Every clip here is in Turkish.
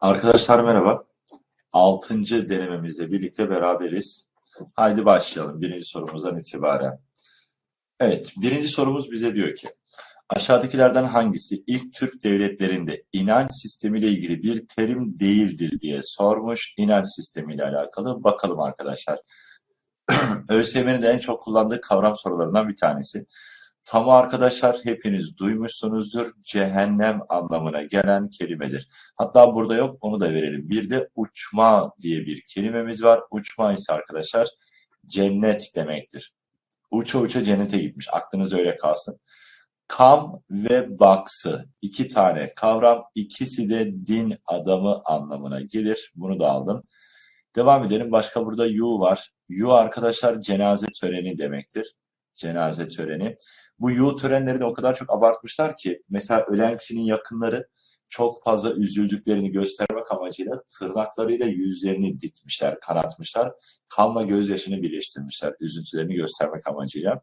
Arkadaşlar merhaba. Altıncı denememizle birlikte beraberiz. Haydi başlayalım birinci sorumuzdan itibaren. Evet, birinci sorumuz bize diyor ki, aşağıdakilerden hangisi ilk Türk devletlerinde inanç sistemiyle ilgili bir terim değildir diye sormuş. İnanç sistemiyle alakalı bakalım arkadaşlar. ÖSYM'nin en çok kullandığı kavram sorularından bir tanesi. Tamu arkadaşlar hepiniz duymuşsunuzdur. Cehennem anlamına gelen kelimedir. Hatta burada yok onu da verelim. Bir de uçma diye bir kelimemiz var. Uçma ise arkadaşlar cennet demektir. Uça uça cennete gitmiş. Aklınız öyle kalsın. Kam ve baksı iki tane kavram. ikisi de din adamı anlamına gelir. Bunu da aldım. Devam edelim. Başka burada yu var. Yu arkadaşlar cenaze töreni demektir. Cenaze töreni. Bu yu törenlerini o kadar çok abartmışlar ki mesela ölen kişinin yakınları çok fazla üzüldüklerini göstermek amacıyla tırnaklarıyla yüzlerini dikmişler, kanatmışlar. Kanla gözyaşını birleştirmişler üzüntülerini göstermek amacıyla.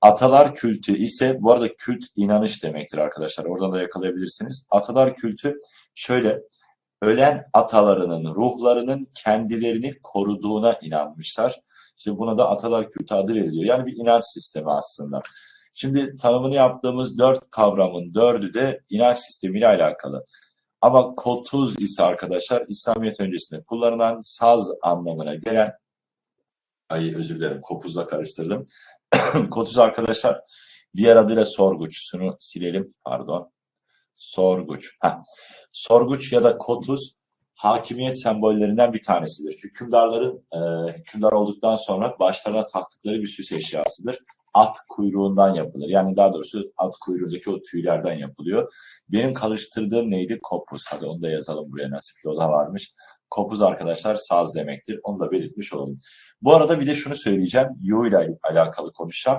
Atalar kültü ise bu arada kült inanış demektir arkadaşlar. Oradan da yakalayabilirsiniz. Atalar kültü şöyle ölen atalarının ruhlarının kendilerini koruduğuna inanmışlar. İşte buna da atalar kültü adı veriliyor. Yani bir inanç sistemi aslında. Şimdi tanımını yaptığımız dört kavramın dördü de inanç sistemiyle alakalı. Ama kotuz ise arkadaşlar İslamiyet öncesinde kullanılan saz anlamına gelen ay özür dilerim kopuzla karıştırdım. kotuz arkadaşlar diğer adıyla sorguçsunu silelim pardon. Sorguç. Heh. Sorguç ya da kotuz hakimiyet sembollerinden bir tanesidir. Hükümdarların e, hükümdar olduktan sonra başlarına taktıkları bir süs eşyasıdır at kuyruğundan yapılır. Yani daha doğrusu at kuyruğundaki o tüylerden yapılıyor. Benim karıştırdığım neydi? Kopuz. Hadi onu da yazalım buraya nasipli o da varmış. Kopuz arkadaşlar saz demektir. Onu da belirtmiş olalım. Bu arada bir de şunu söyleyeceğim. Yu ile alakalı konuşacağım.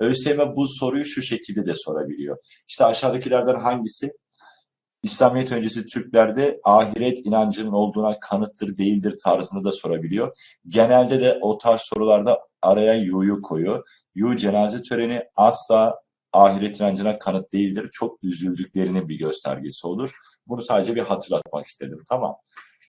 ÖSYM bu soruyu şu şekilde de sorabiliyor. İşte aşağıdakilerden hangisi İslamiyet öncesi Türklerde ahiret inancının olduğuna kanıttır değildir tarzında da sorabiliyor. Genelde de o tarz sorularda araya yu'yu koyuyor. Yu cenaze töreni asla ahiret inancına kanıt değildir. Çok üzüldüklerinin bir göstergesi olur. Bunu sadece bir hatırlatmak istedim. Tamam.